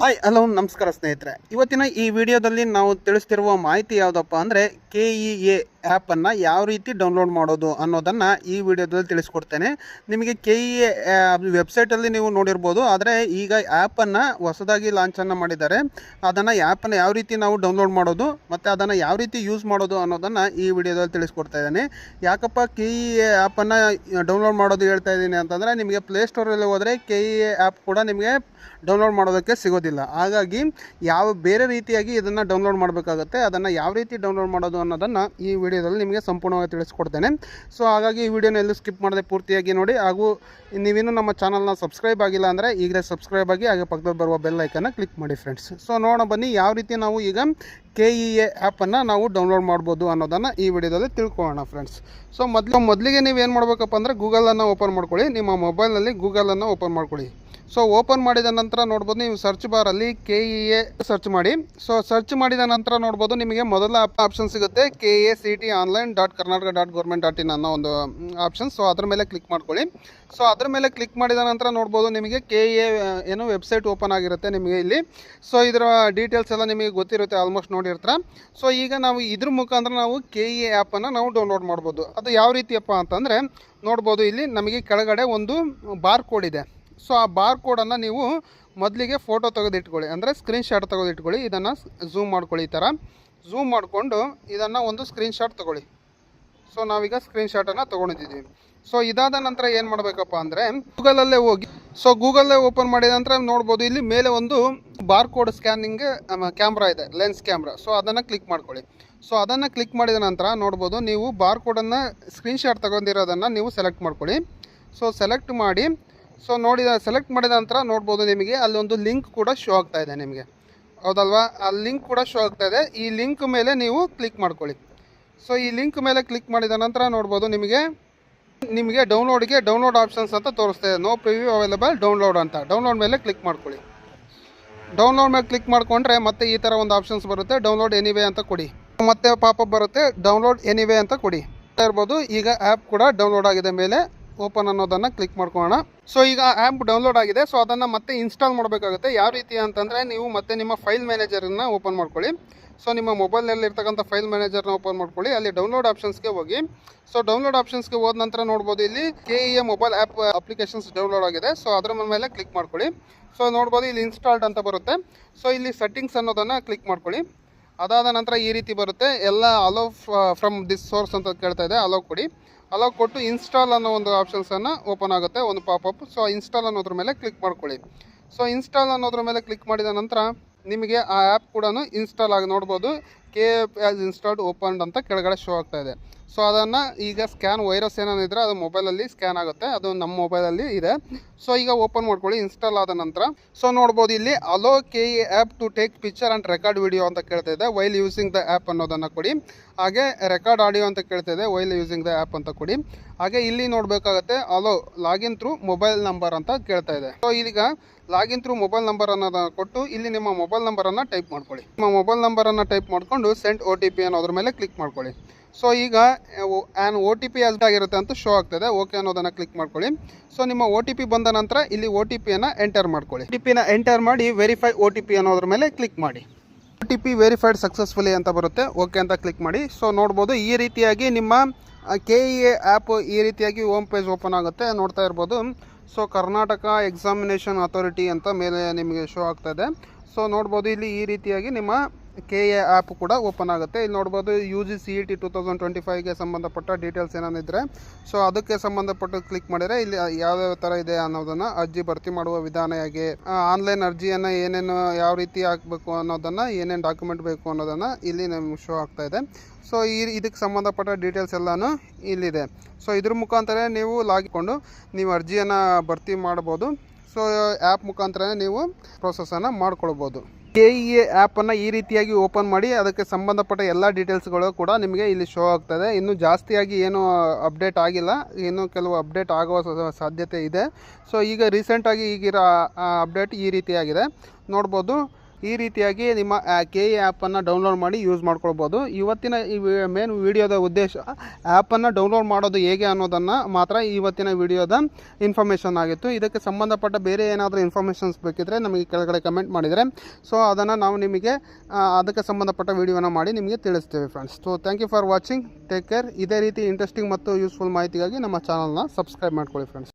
Hi hello ನಮಸ್ಕಾರ ಸ್ನೇಹಿತರೆ. ಇವತ್ತಿನ ಈ ವಿಡಿಯೋದಲ್ಲಿ ನಾವು ತಿಳಿಸ್ತಿರುವ ಮಾಹಿತಿ ಯಾವುದಪ್ಪ ಅಂದರೆ ಕೆ ಇ ಎ ಆ್ಯಪನ್ನು ಯಾವ ರೀತಿ ಡೌನ್ಲೋಡ್ ಮಾಡೋದು ಅನ್ನೋದನ್ನು ಈ ವಿಡಿಯೋದಲ್ಲಿ ತಿಳಿಸ್ಕೊಡ್ತೇನೆ. ನಿಮಗೆ ಕೆ ಇ ಎ ವೆಬ್ಸೈಟಲ್ಲಿ ನೀವು ನೋಡಿರ್ಬೋದು, ಆದರೆ ಈಗ ಆ್ಯಪನ್ನು ಹೊಸದಾಗಿ ಲಾಂಚನ್ನು ಮಾಡಿದ್ದಾರೆ. ಅದನ್ನು ಆ್ಯಪನ್ನು ಯಾವ ರೀತಿ ನಾವು ಡೌನ್ಲೋಡ್ ಮಾಡೋದು, ಮತ್ತು ಅದನ್ನು ಯಾವ ರೀತಿ ಯೂಸ್ ಮಾಡೋದು ಅನ್ನೋದನ್ನು ಈ ವಿಡಿಯೋದಲ್ಲಿ ತಿಳಿಸ್ಕೊಡ್ತಾ ಇದ್ದೇನೆ. ಯಾಕಪ್ಪ ಕೆ ಇ ಎ ಆ್ಯಪನ್ನು ಡೌನ್ಲೋಡ್ ಮಾಡೋದು ಹೇಳ್ತಾ ಇದ್ದೀನಿ ಅಂತಂದರೆ, ನಿಮಗೆ ಪ್ಲೇಸ್ಟೋರಲ್ಲಿ ಹೋದರೆ ಕೆ ಇ ಎ ಆ್ಯಪ್ ಕೂಡ ನಿಮಗೆ ಡೌನ್ಲೋಡ್ ಮಾಡೋದಕ್ಕೆ ಸಿಗೋದಿಲ್ಲ. ಹಾಗಾಗಿ ಯಾವ ಬೇರೆ ರೀತಿಯಾಗಿ ಇದನ್ನು ಡೌನ್ಲೋಡ್ ಮಾಡಬೇಕಾಗುತ್ತೆ, ಅದನ್ನು ಯಾವ ರೀತಿ ಡೌನ್ಲೋಡ್ ಮಾಡೋದು ಅನ್ನೋದನ್ನು ಈ ವಿಡಿಯೋದಲ್ಲಿ ನಿಮಗೆ ಸಂಪೂರ್ಣವಾಗಿ ತಿಳಿಸ್ಕೊಡ್ತೇನೆ. ಸೊ ಹಾಗಾಗಿ ಈ ವಿಡಿಯೋನ ಎಲ್ಲೂ ಸ್ಕಿಪ್ ಮಾಡದೆ ಪೂರ್ತಿಯಾಗಿ ನೋಡಿ. ಹಾಗೂ ನೀವಿನ್ನೂ ನಮ್ಮ ಚಾನಲ್ನ ಸಬ್ಸ್ಕ್ರೈಬ್ ಆಗಿಲ್ಲ ಅಂದರೆ ಈಗಲೇ ಸಬ್ಸ್ಕ್ರೈಬ್ ಆಗಿ ಹಾಗೆ ಪಕ್ಕದಲ್ಲಿ ಬರುವ ಬೆಲ್ ಐಕನ್ನ ಕ್ಲಿಕ್ ಮಾಡಿ ಫ್ರೆಂಡ್ಸ್ ಸೊ ನೋಡೋಣ, ಬನ್ನಿ ಯಾವ ರೀತಿ ನಾವು ಈಗ ಕೆ ಇ ಎ ಆ್ಯಪನ್ನು ನಾವು ಡೌನ್ಲೋಡ್ ಮಾಡ್ಬೋದು ಅನ್ನೋದನ್ನು ಈ ವಿಡಿಯೋದಲ್ಲಿ ತಿಳ್ಕೊಳ್ಳೋಣ ಫ್ರೆಂಡ್ಸ್ ಸೊ ಮೊದಲು, ಮೊದಲಿಗೆ ನೀವು ಏನು ಮಾಡಬೇಕಪ್ಪ ಅಂದರೆ ಗೂಗಲನ್ನು ಓಪನ್ ಮಾಡ್ಕೊಳ್ಳಿ. ನಿಮ್ಮ ಮೊಬೈಲ್ನಲ್ಲಿ ಗೂಗಲನ್ನು ಓಪನ್ ಮಾಡ್ಕೊಳ್ಳಿ. ಸೊ ಓಪನ್ ಮಾಡಿದ ನಂತರ ನೋಡ್ಬೋದು ನೀವು ಸರ್ಚ್ ಬಾರಲ್ಲಿ ಕೆ ಇ ಎ ಸರ್ಚ್ ಮಾಡಿ. ಸೊ ಸರ್ಚ್ ಮಾಡಿದ ನಂತರ ನೋಡ್ಬೋದು ನಿಮಗೆ ಮೊದಲ ಆಪ್ಷನ್ ಸಿಗುತ್ತೆ K A C T online dot Karnataka dot government dot in ಅನ್ನೋ ಒಂದು ಆಪ್ಷನ್ ಸೊ ಅದ್ರ ಮೇಲೆ ಕ್ಲಿಕ್ ಮಾಡ್ಕೊಳ್ಳಿ. ಸೊ ಅದ್ರ ಮೇಲೆ ಕ್ಲಿಕ್ ಮಾಡಿದ ನಂತರ ನೋಡ್ಬೋದು ನಿಮಗೆ ಕೆ ಎ ಏನು ವೆಬ್ಸೈಟ್ ಓಪನ್ ಆಗಿರುತ್ತೆ ನಿಮಗೆ ಇಲ್ಲಿ. ಸೊ ಇದರ ಡೀಟೇಲ್ಸ್ ಎಲ್ಲ ನಿಮಗೆ ಗೊತ್ತಿರುತ್ತೆ ಆಲ್ಮೋಸ್ಟ್ ನೋಡಿರ್ತೀರ ಸೊ ಈಗ ನಾವು ಇದ್ರ ಮುಖಾಂತರ ನಾವು ಕೆ ಇ ಎ ಆ್ಯಪನ್ನು ನಾವು ಡೌನ್ಲೋಡ್ ಮಾಡ್ಬೋದು. ಅದು ಯಾವ ರೀತಿಯಪ್ಪ ಅಂತಂದರೆ, ನೋಡ್ಬೋದು ಇಲ್ಲಿ ನಮಗೆ ಕೆಳಗಡೆ ಒಂದು ಬಾರ್ ಕೋಡ್ ಇದೆ. ಸೊ ಆ ಬಾರ್ ಕೋಡನ್ನು ನೀವು ಮೊದಲಿಗೆ ಫೋಟೋ ತೆಗೆದಿಟ್ಕೊಳ್ಳಿ, ಅಂದರೆ ಸ್ಕ್ರೀನ್ಶಾಟ್ ತೆಗೆದಿಟ್ಕೊಳ್ಳಿ, ಇದನ್ನು ಝೂಮ್ ಮಾಡ್ಕೊಳ್ಳಿ ಈ ಥರ. ಝೂಮ್ ಮಾಡಿಕೊಂಡು ಇದನ್ನು ಒಂದು ಸ್ಕ್ರೀನ್ಶಾಟ್ ತೊಗೊಳ್ಳಿ. ಸೊ ನಾವೀಗ ಸ್ಕ್ರೀನ್ಶಾಟನ್ನು ತೊಗೊಂಡಿದ್ದೀವಿ. ಸೊ ಇದಾದ ನಂತರ ಏನು ಮಾಡಬೇಕಪ್ಪ ಅಂದರೆ, ಗೂಗಲಲ್ಲೇ ಹೋಗಿ, ಸೊ ಗೂಗಲ್ಲೇ ಓಪನ್ ಮಾಡಿದ ನಂತರ ನೋಡ್ಬೋದು, ಇಲ್ಲಿ ಮೇಲೆ ಒಂದು ಬಾರ್ ಕೋಡ್ ಸ್ಕ್ಯಾನಿಂಗ್ ಕ್ಯಾಮ್ರಾ ಇದೆ, ಲೆನ್ಸ್ ಕ್ಯಾಮ್ರಾ. ಸೊ ಅದನ್ನು ಕ್ಲಿಕ್ ಮಾಡ್ಕೊಳ್ಳಿ. ಸೊ ಅದನ್ನು ಕ್ಲಿಕ್ ಮಾಡಿದ ನಂತರ ನೋಡ್ಬೋದು, ನೀವು ಬಾರ್ ಕೋಡನ್ನು ಸ್ಕ್ರೀನ್ಶಾಟ್ ತೊಗೊಂಡಿರೋದನ್ನು ನೀವು ಸೆಲೆಕ್ಟ್ ಮಾಡ್ಕೊಳ್ಳಿ. ಸೊ ಸೆಲೆಕ್ಟ್ ಮಾಡಿ ಸೊ ನೋಡಿದ ಸೆಲೆಕ್ಟ್ ಮಾಡಿದ ನಂತರ ನೋಡ್ಬೋದು ನಿಮಗೆ. ಅಲ್ಲೊಂದು ಲಿಂಕ್ ಕೂಡ ಶೋ ಆಗ್ತಾ ಇದೆ ನಿಮಗೆ. ಹೌದಲ್ವಾ? ಆ ಲಿಂಕ್ ಕೂಡ ಶೋ ಆಗ್ತಾ ಇದೆ. ಈ ಲಿಂಕ್ ಮೇಲೆ ನೀವು ಕ್ಲಿಕ್ ಮಾಡ್ಕೊಳ್ಳಿ. ಸೊ ಈ ಲಿಂಕ್ ಮೇಲೆ ಕ್ಲಿಕ್ ಮಾಡಿದ ನಂತರ ನೋಡ್ಬೋದು ನಿಮಗೆ ನಿಮಗೆ ಡೌನ್ಲೋಡ್ಗೆ ಡೌನ್ಲೋಡ್ ಆಪ್ಷನ್ಸ್ ಅಂತ ತೋರಿಸ್ತಾ ಇದೆ. ನೋ ಪ್ರಿವ್ಯೂ ಅವೈಲೇಬಲ್ ಡೌನ್ಲೋಡ್ ಅಂತ. ಡೌನ್ಲೋಡ್ ಮೇಲೆ ಕ್ಲಿಕ್ ಮಾಡ್ಕೊಳ್ಳಿ. ಡೌನ್ಲೋಡ್ ಮೇಲೆ ಕ್ಲಿಕ್ ಮಾಡಿಕೊಂಡ್ರೆ ಮತ್ತೆ ಈ ಥರ ಒಂದು ಆಪ್ಷನ್ಸ್ ಬರುತ್ತೆ. ಡೌನ್ಲೋಡ್ ಎನಿವೇ ಅಂತ ಕೊಡಿ. ಮತ್ತೆ ಪಾಪ ಬರುತ್ತೆ. ಡೌನ್ಲೋಡ್ ಎನಿವೇ ಅಂತ ಕೊಡಿ. ಇರ್ಬೋದು. ಈಗ ಆ್ಯಪ್ ಕೂಡ ಡೌನ್ಲೋಡ್ ಆಗಿದೆ ಮೇಲೆ. ಓಪನ್ ಅನ್ನೋದನ್ನು ಕ್ಲಿಕ್ ಮಾಡ್ಕೊಳ್ಳೋಣ. ಸೊ ಈಗ ಆ್ಯಪ್ ಡೌನ್ಲೋಡ್ ಆಗಿದೆ. ಸೊ ಅದನ್ನು ಮತ್ತೆ ಇನ್ಸ್ಟಾಲ್ ಮಾಡಬೇಕಾಗುತ್ತೆ. ಯಾವ ರೀತಿ ಅಂತಂದರೆ ನೀವು ಮತ್ತೆ ನಿಮ್ಮ ಫೈಲ್ ಮ್ಯಾನೇಜರನ್ನು ಓಪನ್ ಮಾಡ್ಕೊಳ್ಳಿ. ಸೊ ನಿಮ್ಮ ಮೊಬೈಲ್ನಲ್ಲಿ ಇರ್ತಕ್ಕಂಥ ಫೈಲ್ ಮ್ಯಾನೇಜರ್ನ ಓಪನ್ ಮಾಡ್ಕೊಳ್ಳಿ. ಅಲ್ಲಿ ಡೌನ್ಲೋಡ್ ಆಪ್ಷನ್ಸ್ಗೆ ಹೋಗಿ. ಸೊ ಡೌನ್ಲೋಡ್ ಆಪ್ಷನ್ಸ್ಗೆ ಹೋದ ನಂತರ ನೋಡ್ಬೋದು ಇಲ್ಲಿ K E A mobile app applications download ಆಗಿದೆ. ಸೊ ಅದರ ಮೇಲೆ ಕ್ಲಿಕ್ ಮಾಡ್ಕೊಳ್ಳಿ. ಸೊ ನೋಡ್ಬೋದು ಇಲ್ಲಿ ಇನ್ಸ್ಟಾಲ್ಡ್ ಅಂತ ಬರುತ್ತೆ. ಸೊ ಇಲ್ಲಿ ಸೆಟ್ಟಿಂಗ್ಸ್ ಅನ್ನೋದನ್ನು ಕ್ಲಿಕ್ ಮಾಡ್ಕೊಳ್ಳಿ. ಅದಾದ ನಂತರ ಈ ರೀತಿ ಬರುತ್ತೆ. ಎಲ್ಲ ಅಲೋ ಫ್ರಮ್ ದಿಸ್ ಸೋರ್ಸ್ ಅಂತ ಕೇಳ್ತಾ ಇದೆ. ಅಲೋ ಕೊಡಿ. ಅಲೋ ಕೊಟ್ಟು ಇನ್ಸ್ಟಾಲ್ ಅನ್ನೋ ಒಂದು ಆಪ್ಷನ್ಸನ್ನು ಓಪನ್ ಆಗುತ್ತೆ, ಒಂದು ಪಾಪಪ್ ಸೊ ಇನ್ಸ್ಟಾಲ್ ಅನ್ನೋದ್ರ ಮೇಲೆ ಕ್ಲಿಕ್ ಮಾಡ್ಕೊಳ್ಳಿ. ಸೊ ಇನ್ಸ್ಟಾಲ್ ಅನ್ನೋದ್ರ ಮೇಲೆ ಕ್ಲಿಕ್ ಮಾಡಿದ ನಂತರ ನಿಮಗೆ ಆ ಆ್ಯಪ್ ಕೂಡ ಇನ್ಸ್ಟಾಲ್ ಆಗಿ ನೋಡ್ಬೋದು. ಕೆ ಆಸ್ ಇನ್ಸ್ಟಾಲ್ಡ್ ಓಪನ್ಡ್ ಅಂತ ಕೆಳಗಡೆ ಶೋ ಆಗ್ತಾ ಇದೆ. ಸೊ ಅದನ್ನು ಈಗ ಸ್ಕ್ಯಾನ್ ವೈರಸ್ ಏನಾನಿದ್ರೆ ಅದು ಮೊಬೈಲಲ್ಲಿ ಸ್ಕ್ಯಾನ್ ಆಗುತ್ತೆ. ಅದು ನಮ್ಮ ಮೊಬೈಲಲ್ಲಿ ಇದೆ. ಸೊ ಈಗ ಓಪನ್ ಮಾಡ್ಕೊಳ್ಳಿ ಇನ್ಸ್ಟಾಲ್ ಆದ ನಂತರ. ಸೊ ನೋಡ್ಬೋದು ಇಲ್ಲಿ allow K E app to take picture and record video ಅಂತ ಕೇಳ್ತಾ ಇದೆ ವೈಲ್ ಯೂಸಿಂಗ್ ದ ಆ್ಯಪ್ ಅನ್ನೋದನ್ನು ಕೊಡಿ. ಹಾಗೆ ರೆಕಾರ್ಡ್ ಆಡಿಯೋ ಅಂತ ಕೇಳ್ತಾ ಇದೆ ವೈಲ್ ಯೂಸಿಂಗ್ ದ ಆ್ಯಪ್ ಅಂತ ಕೊಡಿ. ಹಾಗೆ ಇಲ್ಲಿ ನೋಡಬೇಕಾಗುತ್ತೆ allow login through mobile number ಅಂತ ಕೇಳ್ತಾ ಇದೆ. ಸೊ ಈಗ ಲಾಗಿನ್ ಥ್ರೂ ಮೊಬೈಲ್ ನಂಬರ್ ಅನ್ನೋದನ್ನು ಕೊಟ್ಟು ಇಲ್ಲಿ ನಿಮ್ಮ ಮೊಬೈಲ್ ನಂಬರನ್ನು ಟೈಪ್ ಮಾಡ್ಕೊಳ್ಳಿ. ನಿಮ್ಮ ಮೊಬೈಲ್ ನಂಬರನ್ನು ಟೈಪ್ ಮಾಡಿಕೊಂಡು ಸೆಂಡ್ ಒ ಟಿ ಪಿ ಅನ್ನೋದ್ರ ಮೇಲೆ ಕ್ಲಿಕ್ ಮಾಡ್ಕೊಳ್ಳಿ. ಸೊ ಈಗ ಆ್ಯನ್ ಒ ಟಿ ಪಿ ಆಗಿರುತ್ತೆ ಅಂತ ಶೋ ಆಗ್ತದೆ. ಓಕೆ ಅನ್ನೋದನ್ನು ಕ್ಲಿಕ್ ಮಾಡ್ಕೊಳ್ಳಿ. ಸೊ ನಿಮ್ಮ ಒ ಟಿ ಪಿ ಬಂದ ನಂತರ ಇಲ್ಲಿ ಒ ಟಿ ಪಿಯನ್ನು ಎಂಟರ್ ಮಾಡ್ಕೊಳ್ಳಿ. ಒ ಟಿ ಪಿನ ಎಂಟರ್ ಮಾಡಿ ವೆರಿಫೈ ಒ ಟಿ ಪಿ ಅನ್ನೋದ್ರ ಮೇಲೆ ಕ್ಲಿಕ್ ಮಾಡಿ. O T P verified successfully ಅಂತ ಬರುತ್ತೆ. ಓಕೆ ಅಂತ ಕ್ಲಿಕ್ ಮಾಡಿ. ಸೊ ನೋಡ್ಬೋದು ಈ ರೀತಿಯಾಗಿ ನಿಮ್ಮ ಕೆ ಇ ಎ ಆ್ಯಪ್ ಈ ರೀತಿಯಾಗಿ ಹೋಮ್ ಪೇಜ್ ಓಪನ್ ಆಗುತ್ತೆ. ನೋಡ್ತಾ ಇರ್ಬೋದು. ಸೊ ಕರ್ನಾಟಕ ಎಕ್ಸಾಮಿನೇಷನ್ ಅಥಾರಿಟಿ ಅಂತ ಮೇಲೆ ನಿಮಗೆ ಶೋ ಆಗ್ತಾ ಇದೆ. ಸೊ ನೋಡ್ಬೋದು ಇಲ್ಲಿ ಈ ರೀತಿಯಾಗಿ ನಿಮ್ಮ ಕೆ ಎ ಆ್ಯಪ್ ಕೂಡ ಓಪನ್ ಆಗುತ್ತೆ. ಇಲ್ಲಿ ನೋಡ್ಬೋದು U G C E T two thousand twenty ಫೈವ್ಗೆ ಸಂಬಂಧಪಟ್ಟ ಡೀಟೇಲ್ಸ್ ಏನಾನಿದ್ರೆ ಸೊ ಅದಕ್ಕೆ ಸಂಬಂಧಪಟ್ಟು ಕ್ಲಿಕ್ ಮಾಡಿದರೆ ಇಲ್ಲಿ ಯಾವ್ಯಾವ ಥರ ಇದೆ ಅನ್ನೋದನ್ನು ಅರ್ಜಿ ಭರ್ತಿ ಮಾಡುವ ವಿಧಾನ ಹೇಗೆ ಆನ್ಲೈನ್ ಅರ್ಜಿಯನ್ನು ಏನೇನು ಯಾವ ರೀತಿ ಹಾಕಬೇಕು ಅನ್ನೋದನ್ನು, ಏನೇನು ಡಾಕ್ಯುಮೆಂಟ್ ಬೇಕು ಅನ್ನೋದನ್ನು ಇಲ್ಲಿ ನಮ್ಗೆ ಶೋ ಆಗ್ತಾ ಇದೆ. ಸೊ ಈ ಇದಕ್ಕೆ ಸಂಬಂಧಪಟ್ಟ ಡೀಟೇಲ್ಸ್ ಎಲ್ಲನೂ ಇಲ್ಲಿದೆ. ಸೊ ಇದ್ರ ಮುಖಾಂತರ ನೀವು ಲಾಗಿಕೊಂಡು ನೀವು ಅರ್ಜಿಯನ್ನು ಭರ್ತಿ ಮಾಡ್ಬೋದು. ಸೊ ಆ್ಯಪ್ ಮುಖಾಂತರ ನೀವು ಪ್ರೊಸೆಸನ್ನು ಮಾಡ್ಕೊಳ್ಬೋದು. ಕೆ ಇ ಎ ಆ್ಯಪನ್ನು ಈ ರೀತಿಯಾಗಿ ಓಪನ್ ಮಾಡಿ ಅದಕ್ಕೆ ಸಂಬಂಧಪಟ್ಟ ಎಲ್ಲ ಡೀಟೇಲ್ಸ್ಗಳು ಕೂಡ ನಿಮಗೆ ಇಲ್ಲಿ ಶೋ ಆಗ್ತದೆ. ಇನ್ನು ಜಾಸ್ತಿಯಾಗಿ ಏನೂ ಅಪ್ಡೇಟ್ ಆಗಿಲ್ಲ. ಇನ್ನೂ ಕೆಲವು ಅಪ್ಡೇಟ್ ಆಗುವ ಸಾಧ್ಯತೆ ಇದೆ. ಸೊ ಈಗ ರೀಸೆಂಟಾಗಿ ಈಗಿರೋ ಅಪ್ಡೇಟ್ ಈ ರೀತಿಯಾಗಿದೆ. ನೋಡ್ಬೋದು. ಈ ರೀತಿಯಾಗಿ ನಿಮ್ಮ ಕೆ ಇ ಆ್ಯಪನ್ನು ಡೌನ್ಲೋಡ್ ಮಾಡಿ ಯೂಸ್ ಮಾಡ್ಕೊಳ್ಬೋದು. ಇವತ್ತಿನ ಈ ಮೇನ್ ವಿಡಿಯೋದ ಉದ್ದೇಶ ಆ್ಯಪನ್ನು ಡೌನ್ಲೋಡ್ ಮಾಡೋದು ಹೇಗೆ ಅನ್ನೋದನ್ನು ಮಾತ್ರ ಇವತ್ತಿನ ವಿಡಿಯೋದ ಇನ್ಫಾರ್ಮೇಷನ್ ಆಗಿತ್ತು. ಇದಕ್ಕೆ ಸಂಬಂಧಪಟ್ಟ ಬೇರೆ ಏನಾದರೂ ಇನ್ಫಾರ್ಮೇಷನ್ಸ್ ಬೇಕಿದ್ರೆ ನಮಗೆ ಕೆಳಗಡೆ ಕಮೆಂಟ್ ಮಾಡಿದರೆ. ಸೊ ಅದನ್ನು ನಾವು ನಿಮಗೆ ಅದಕ್ಕೆ ಸಂಬಂಧಪಟ್ಟ ವಿಡಿಯೋನ ಮಾಡಿ ನಿಮಗೆ ತಿಳಿಸ್ತೇವೆ friends so thank you for watching take care ಇದೇ ರೀತಿ ಇಂಟ್ರೆಸ್ಟಿಂಗ್ ಮತ್ತು ಯೂಸ್ಫುಲ್ ಮಾಹಿತಿಗಾಗಿ ನಮ್ಮ ಚಾನಲ್ನ ಸಬ್ಸ್ಕ್ರೈಬ್ ಮಾಡ್ಕೊಳ್ಳಿ ಫ್ರೆಂಡ್ಸ್